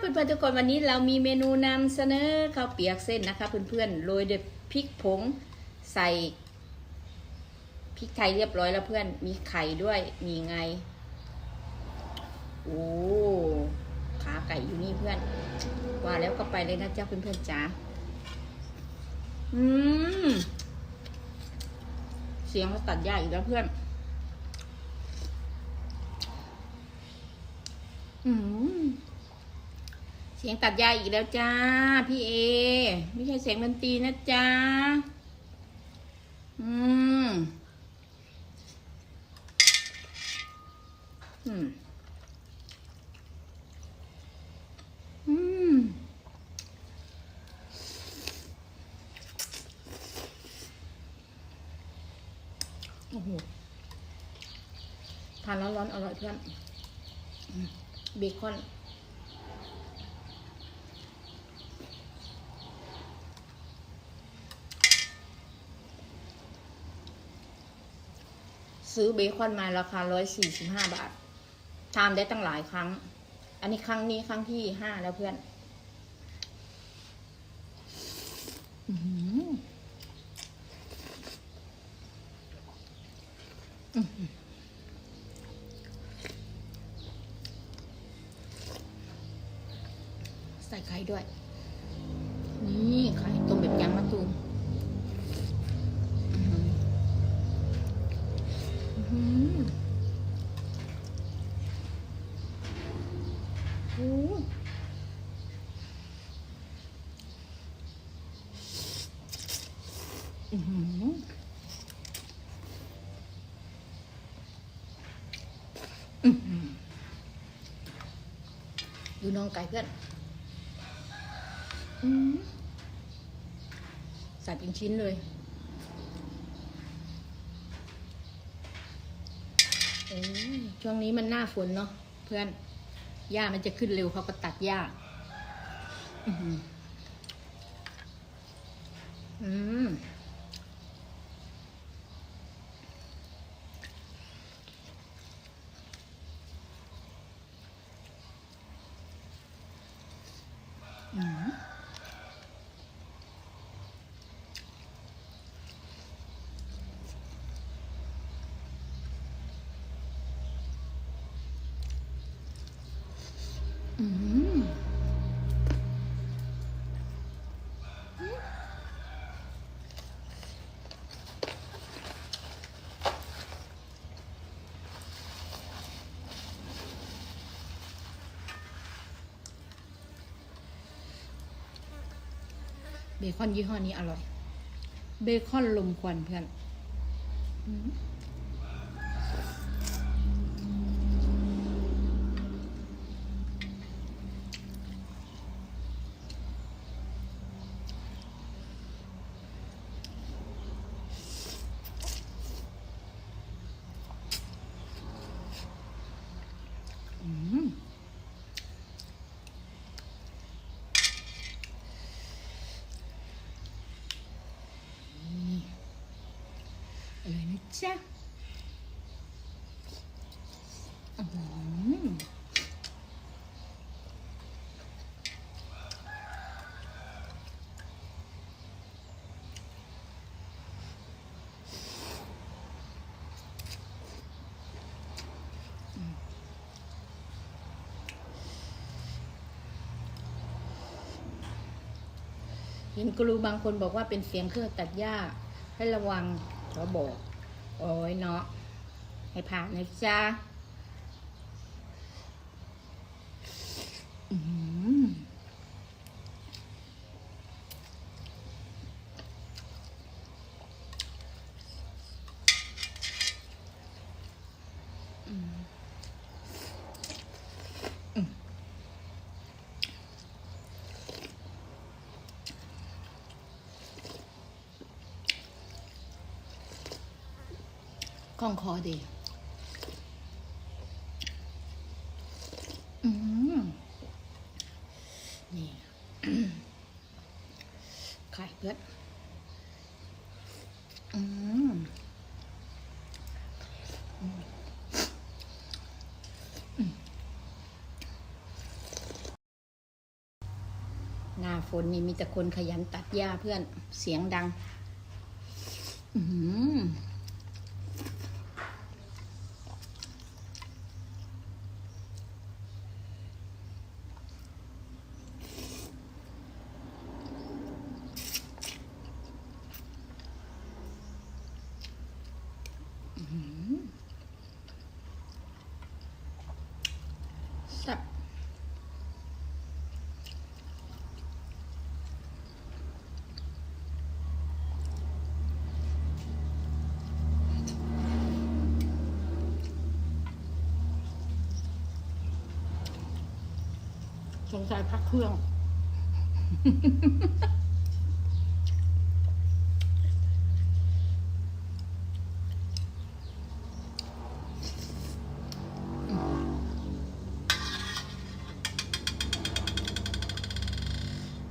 เพื่อนๆทุกคนวันนี้เรามีเมนูนำเสนอข้าวเปียกเส้นนะคะ เพื่อนๆโรยด้วยพริกผงใส่พริกไทยเรียบร้อยแล้วเพื่อนมีไข่ด้วยมีไงโอ้ขาไก่อยู่นี่เพื่อนว่าแล้วก็ไปเลยนะเจ๊ะเพื่อนๆจ๋าอืมเสียงเขาตัดยากอีกแล้วเพื่อน อืม เสียงตัดยาอีกแล้วจ้า พี่เอ ไม่ใช่เสียงดนตรีนะจ้า อืม อืม อืม โอ้โห ทานร้อนๆอร่อยเพื่อนเบคอน ซื้อเบคอนมาราคาร้อยสี่สิบห้าบาททานได้ตั้งหลายครั้ง อันนี้ครั้งนี้ครั้งที่ห้าแล้วเพื่อนอื้อหืออื้อหือใส่ไข่ด้วย ดูน้องไก่เพื่อนอืมใส่เป็นชิ้นเลย โอ้ย ช่วงนี้มันหน้าฝนเนาะเพื่อน หญ้ามันจะขึ้นเร็วเขาก็ตัดหญ้าอือหืออืมอืม เบคอนยี่ห้อนี้อร่อย เบคอนลมควันเพื่อนอืมอืมนี่อร่อยนะ จ๊ะอื้อหือเห็นครูบางคนบอกว่าเป็นเสียงเครื่องตัดหญ้าให้ระวังเขาบอก โอ้ยเนาะให้ผ่านนะจ๊ะ คล่องคอดี อืม นี่ไข่เพื่อนอืม หน้าฝนนี่มีแต่คนขยันตัดหญ้าเพื่อน เสียงดัง อือ สับสงสัยพักเครื่อง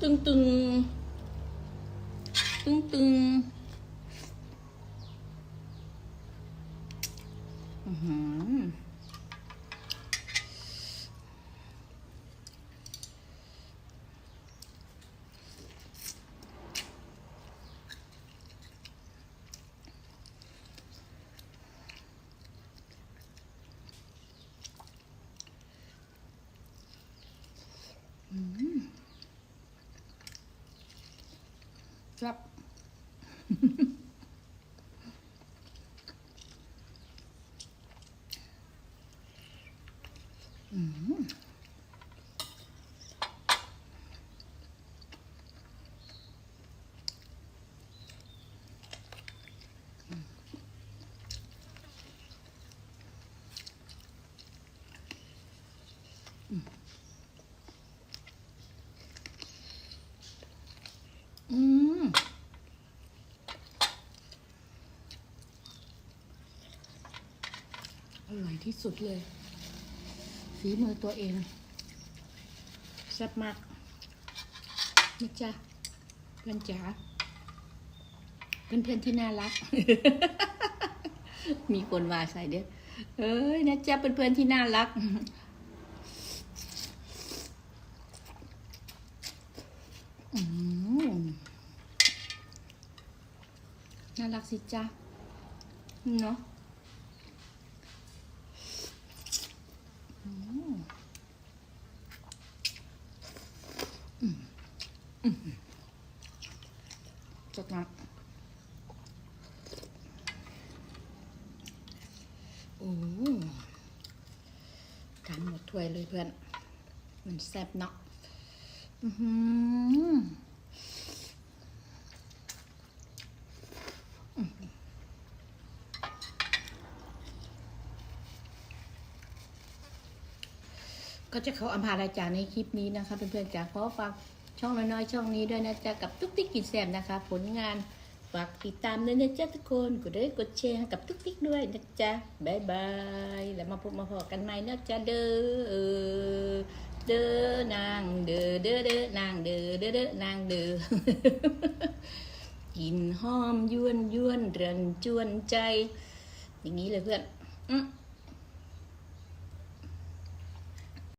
ตึงตึงตึงตึงอือหือ ครับ อืมอืม อร่อยที่สุดเลยฝีมือตัวเองแซ่บมากนะจ๊ะเพื่อนจ๋าเพื่อนเพื่อนๆที่น่ารัก มีคนว่าใส่เด้อเอ้ยนะจ๊ะเพื่อนเพื่อนๆที่น่ารักอืมน่ารักสิจ๊ะเนาะ จากนั้น โอ้ทานหมดถ้วยเลยเพื่อน มันแซ่บเนาะอื้อหืออื้อหือก็จะเขาอำพารายจารในคลิปนี้นะคะเพื่อนๆจ๋าขอฝากช่องน้อยๆช่องนี้ด้วยนะจ๊ะกับตุ๊กติ๊กกินแซมนะคะ ผลงาน ฝากติดตามด้วยนะจ๊ะทุกคนกดไลค์กดแชร์กับทุกทิกด้วยนะจ๊ะบายบายแล้วมาพบมาพอกันใหม่นะจ๊ะเด้อเด้อนางเด้อเด้อเด้อนางเด้อเด้อเด้อนางเด้อกินหอมยวนยวนเรือนจวนใจ อย่างนี้เลยเพื่อนอื